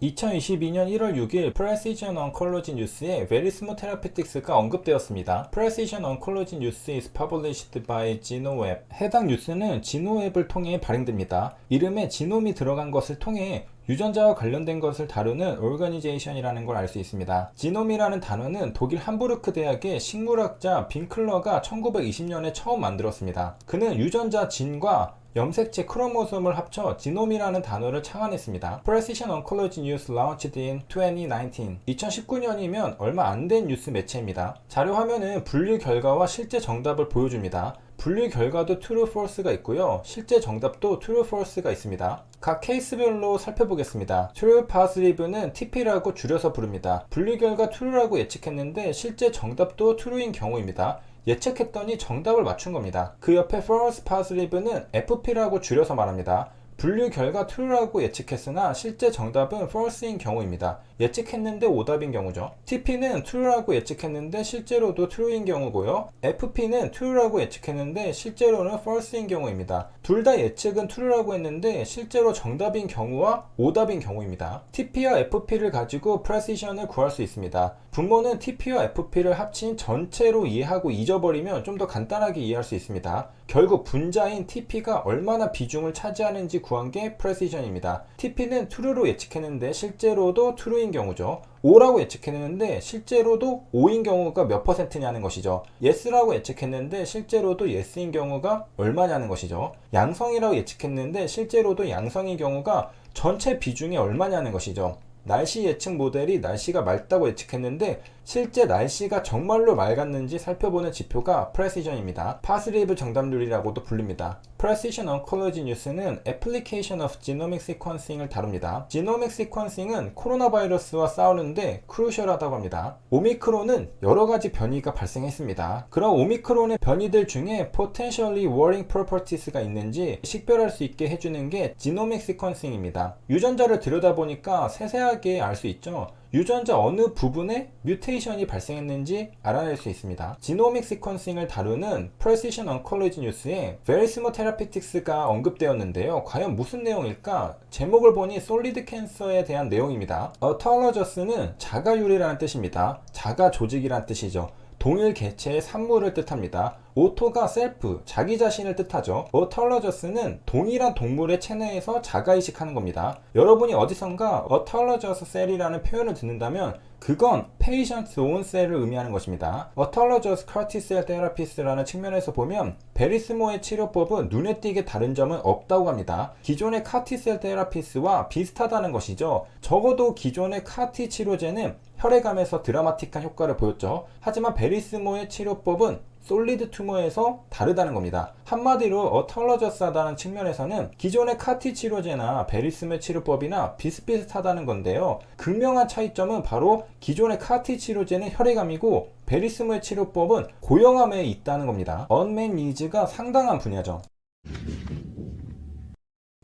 2022년 1월 6일 Precision Oncology News에 Verismo Therapeutics가 언급되었습니다. Precision Oncology News is published by GenoWeb. 해당 뉴스는 지노웹을 통해 발행됩니다. 이름에 지놈이 들어간 것을 통해 유전자와 관련된 것을 다루는 오르가니제이션이라는 걸 알 수 있습니다. 지놈이라는 단어는 독일 함부르크 대학의 식물학자 빈클러가 1920년에 처음 만들었습니다. 그는 유전자 진과 염색체 크로모솜을 합쳐 지놈이라는 단어를 창안했습니다. Precision Oncology News launched in 2019. 2019년이면 얼마 안 된 뉴스 매체입니다. 자료 화면은 분류 결과와 실제 정답을 보여줍니다. 분류 결과도 true, false가 있고요. 실제 정답도 true, false가 있습니다. 각 케이스별로 살펴보겠습니다. true positive는 TP라고 줄여서 부릅니다. 분류 결과 true라고 예측했는데 실제 정답도 true인 경우입니다. 예측했더니 정답을 맞춘 겁니다. 그 옆에 false positive는 FP라고 줄여서 말합니다. 분류 결과 true라고 예측했으나 실제 정답은 false인 경우입니다. 예측했는데 오답인 경우죠. TP는 true라고 예측했는데 실제로도 true인 경우고요. FP는 true라고 예측했는데 실제로는 false인 경우입니다. 둘 다 예측은 true라고 했는데 실제로 정답인 경우와 오답인 경우입니다. TP와 FP를 가지고 precision을 구할 수 있습니다. 분모는 TP와 FP를 합친 전체로 이해하고 잊어버리면 좀 더 간단하게 이해할 수 있습니다. 결국 분자인 TP가 얼마나 비중을 차지하는지 구한 게 precision입니다. TP는 true로 예측했는데 실제로도 true인 경우죠. 5라고 예측했는데 실제로도 5인 경우가 몇 퍼센트냐는 것이죠. yes라고 예측했는데 실제로도 yes인 경우가 얼마냐는 것이죠. 양성이라고 예측했는데 실제로도 양성인 경우가 전체 비중이 얼마냐는 것이죠. 날씨 예측 모델이 날씨가 맑다고 예측했는데 실제 날씨가 정말로 맑았는지 살펴보는 지표가 프레시전입니다. 파스리브 정답률이라고도 불립니다. Precision Oncology News는 Application of Genomic Sequencing을 다룹니다. Genomic Sequencing은 코로나 바이러스와 싸우는데 크루셜하다고 합니다. 오미크론은 여러 가지 변이가 발생했습니다. 그럼 오미크론의 변이들 중에 potentially warring properties가 있는지 식별할 수 있게 해주는 게 Genomic Sequencing입니다. 유전자를 들여다보니까 세세하게 알 수 있죠. 유전자 어느 부분에 뮤테이션이 발생했는지 알아낼 수 있습니다. 지노믹 시퀀싱을 다루는 Precision Oncology News에 Verismo Therapeutics가 언급되었는데요. 과연 무슨 내용일까? 제목을 보니 솔리드 캔서에 대한 내용입니다. Autologous는 자가유리라는 뜻입니다. 자가 조직이란 뜻이죠. 동일 개체의 산물을 뜻합니다. 오토가 셀프, 자기 자신을 뜻하죠. 어털러저스는 동일한 동물의 체내에서 자가이식하는 겁니다. 여러분이 어디선가 어털러저스 셀이라는 표현을 듣는다면 그건 페이션트 온 셀을 의미하는 것입니다. 어털러저스 카티셀 테라피스라는 측면에서 보면 베리스모의 치료법은 눈에 띄게 다른 점은 없다고 합니다. 기존의 카티셀 테라피스와 비슷하다는 것이죠. 적어도 기존의 카티 치료제는 혈액암에서 드라마틱한 효과를 보였죠. 하지만 베리스모의 치료법은 솔리드 튜머에서 다르다는 겁니다. 한마디로 어털러저스하다는 측면에서는 기존의 카티 치료제나 베리스메 치료법이나 비슷비슷하다는 건데요. 극명한 차이점은 바로 기존의 카티 치료제는 혈액암이고 베리스메 치료법은 고형암에 있다는 겁니다. 언맨 니즈가 상당한 분야죠.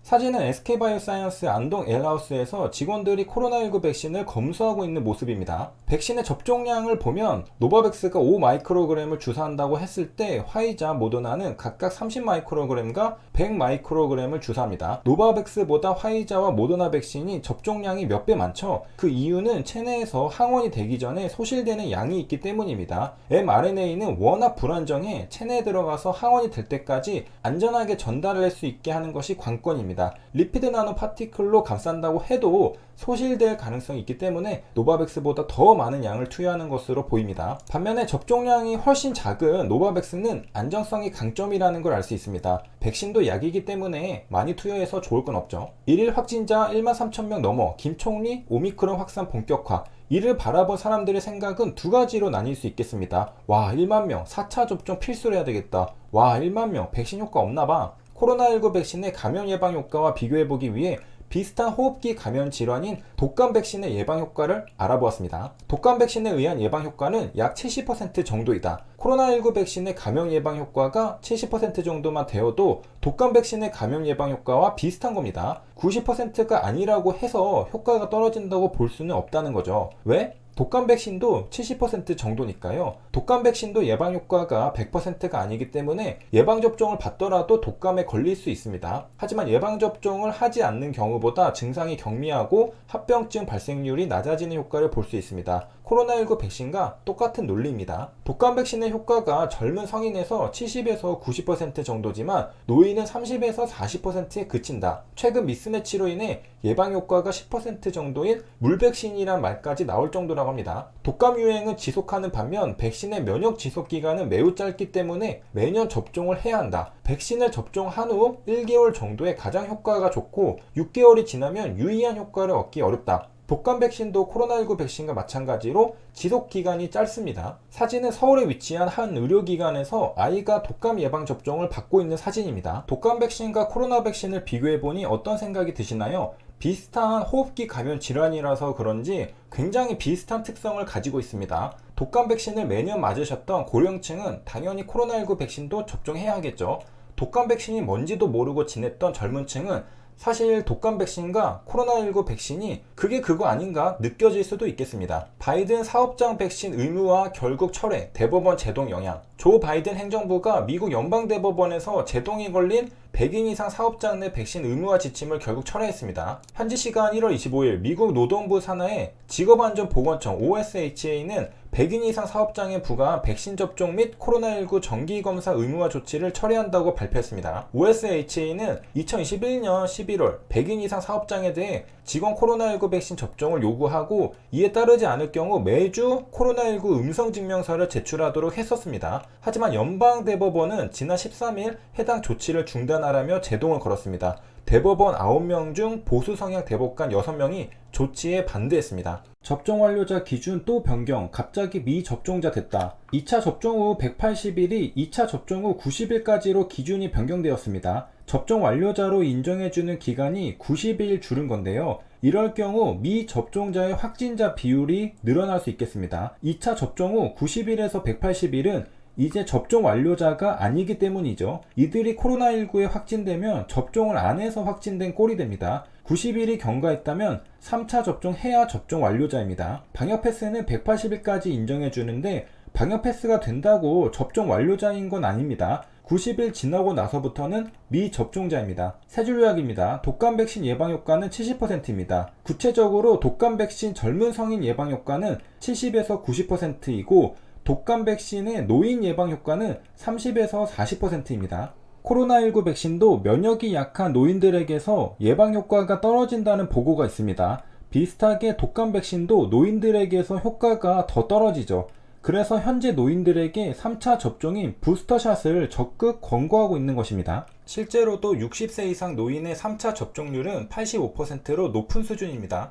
사진은 SK바이오사이언스 안동 엘하우스에서 직원들이 코로나19 백신을 검수하고 있는 모습입니다. 백신의 접종량을 보면 노바백스가 5 마이크로그램을 주사한다고 했을 때 화이자, 모더나는 각각 30 마이크로그램과 100 마이크로그램을 주사합니다. 노바백스보다 화이자와 모더나 백신이 접종량이 몇 배 많죠. 그 이유는 체내에서 항원이 되기 전에 소실되는 양이 있기 때문입니다. mRNA는 워낙 불안정해 체내에 들어가서 항원이 될 때까지 안전하게 전달을 할수 있게 하는 것이 관건입 니다. 리피드 나노 파티클로 감싼다고 해도 소실될 가능성이 있기 때문에 노바백스보다 더 많은 양을 투여하는 것으로 보입니다. 반면에 접종량이 훨씬 작은 노바백스는 안정성이 강점이라는 걸 알 수 있습니다. 백신도 약이기 때문에 많이 투여해서 좋을 건 없죠. 1일 확진자 1만 3천 명 넘어 김 총리 오미크론 확산 본격화 이를 바라본 사람들의 생각은 두 가지로 나뉠 수 있겠습니다. 와 1만 명 4차 접종 필수로 해야 되겠다. 와 1만 명 백신 효과 없나 봐. 코로나19 백신의 감염 예방 효과와 비교해보기 위해 비슷한 호흡기 감염 질환인 독감 백신의 예방 효과를 알아보았습니다. 독감 백신에 의한 예방 효과는 약 70% 정도이다. 코로나19 백신의 감염 예방 효과가 70% 정도만 되어도 독감 백신의 감염 예방 효과와 비슷한 겁니다. 90%가 아니라고 해서 효과가 떨어진다고 볼 수는 없다는 거죠. 왜? 독감 백신도 70% 정도니까요. 독감 백신도 예방 효과가 100%가 아니기 때문에 예방 접종을 받더라도 독감에 걸릴 수 있습니다. 하지만 예방 접종을 하지 않는 경우보다 증상이 경미하고 합병증 발생률이 낮아지는 효과를 볼 수 있습니다. 코로나19 백신과 똑같은 논리입니다. 독감 백신의 효과가 젊은 성인에서 70에서 90% 정도지만 노인은 30에서 40%에 그친다. 최근 미스매치로 인해 예방 효과가 10% 정도인 물 백신이란 말까지 나올 정도라고 합니다. 독감 유행은 지속하는 반면 백신의 면역 지속 기간은 매우 짧기 때문에 매년 접종을 해야 한다. 백신을 접종한 후 1개월 정도에 가장 효과가 좋고 6개월이 지나면 유의한 효과를 얻기 어렵다. 독감 백신도 코로나19 백신과 마찬가지로 지속 기간이 짧습니다. 사진은 서울에 위치한 한 의료기관에서 아이가 독감 예방 접종을 받고 있는 사진입니다. 독감 백신과 코로나 백신을 비교해 보니 어떤 생각이 드시나요? 비슷한 호흡기 감염 질환이라서 그런지 굉장히 비슷한 특성을 가지고 있습니다. 독감 백신을 매년 맞으셨던 고령층은 당연히 코로나19 백신도 접종해야 하겠죠. 독감 백신이 뭔지도 모르고 지냈던 젊은 층은 사실 독감 백신과 코로나19 백신이 그게 그거 아닌가 느껴질 수도 있겠습니다. 바이든 사업장 백신 의무화 결국 철회, 대법원 제동 영향. 조 바이든 행정부가 미국 연방대법원에서 제동이 걸린 100인 이상 사업장 내 백신 의무화 지침을 결국 철회했습니다. 현지 시간 1월 25일 미국 노동부 산하의 직업안전보건청 OSHA는 100인 이상 사업장에 부과한 백신 접종 및 코로나19 정기검사 의무화 조치를 철회한다고 발표했습니다. OSHA는 2021년 11월 100인 이상 사업장에 대해 직원 코로나19 백신 접종을 요구하고 이에 따르지 않을 경우 매주 코로나19 음성 증명서를 제출하도록 했었습니다. 하지만 연방대법원은 지난 13일 해당 조치를 중단하라며 제동을 걸었습니다. 대법원 9명 중 보수 성향 대법관 6명이 조치에 반대했습니다. 접종 완료자 기준 또 변경, 갑자기 미접종자 됐다. 2차 접종 후 180일이 2차 접종 후 90일까지로 기준이 변경되었습니다. 접종 완료자로 인정해주는 기간이 90일 줄은 건데요. 이럴 경우 미접종자의 확진자 비율이 늘어날 수 있겠습니다. 2차 접종 후 90일에서 180일은 이제 접종 완료자가 아니기 때문이죠. 이들이 코로나19에 확진되면 접종을 안 해서 확진된 꼴이 됩니다. 90일이 경과했다면 3차 접종해야 접종 완료자입니다. 방역 패스는 180일까지 인정해 주는데 방역 패스가 된다고 접종 완료자인 건 아닙니다. 90일 지나고 나서부터는 미접종자입니다. 세줄 요약입니다. 독감 백신 예방 효과는 70%입니다. 구체적으로 독감 백신 젊은 성인 예방 효과는 70에서 90%이고 독감 백신의 노인 예방 효과는 30에서 40%입니다. 코로나19 백신도 면역이 약한 노인들에게서 예방 효과가 떨어진다는 보고가 있습니다. 비슷하게 독감 백신도 노인들에게서 효과가 더 떨어지죠. 그래서 현재 노인들에게 3차 접종인 부스터샷을 적극 권고하고 있는 것입니다. 실제로도 60세 이상 노인의 3차 접종률은 85%로 높은 수준입니다.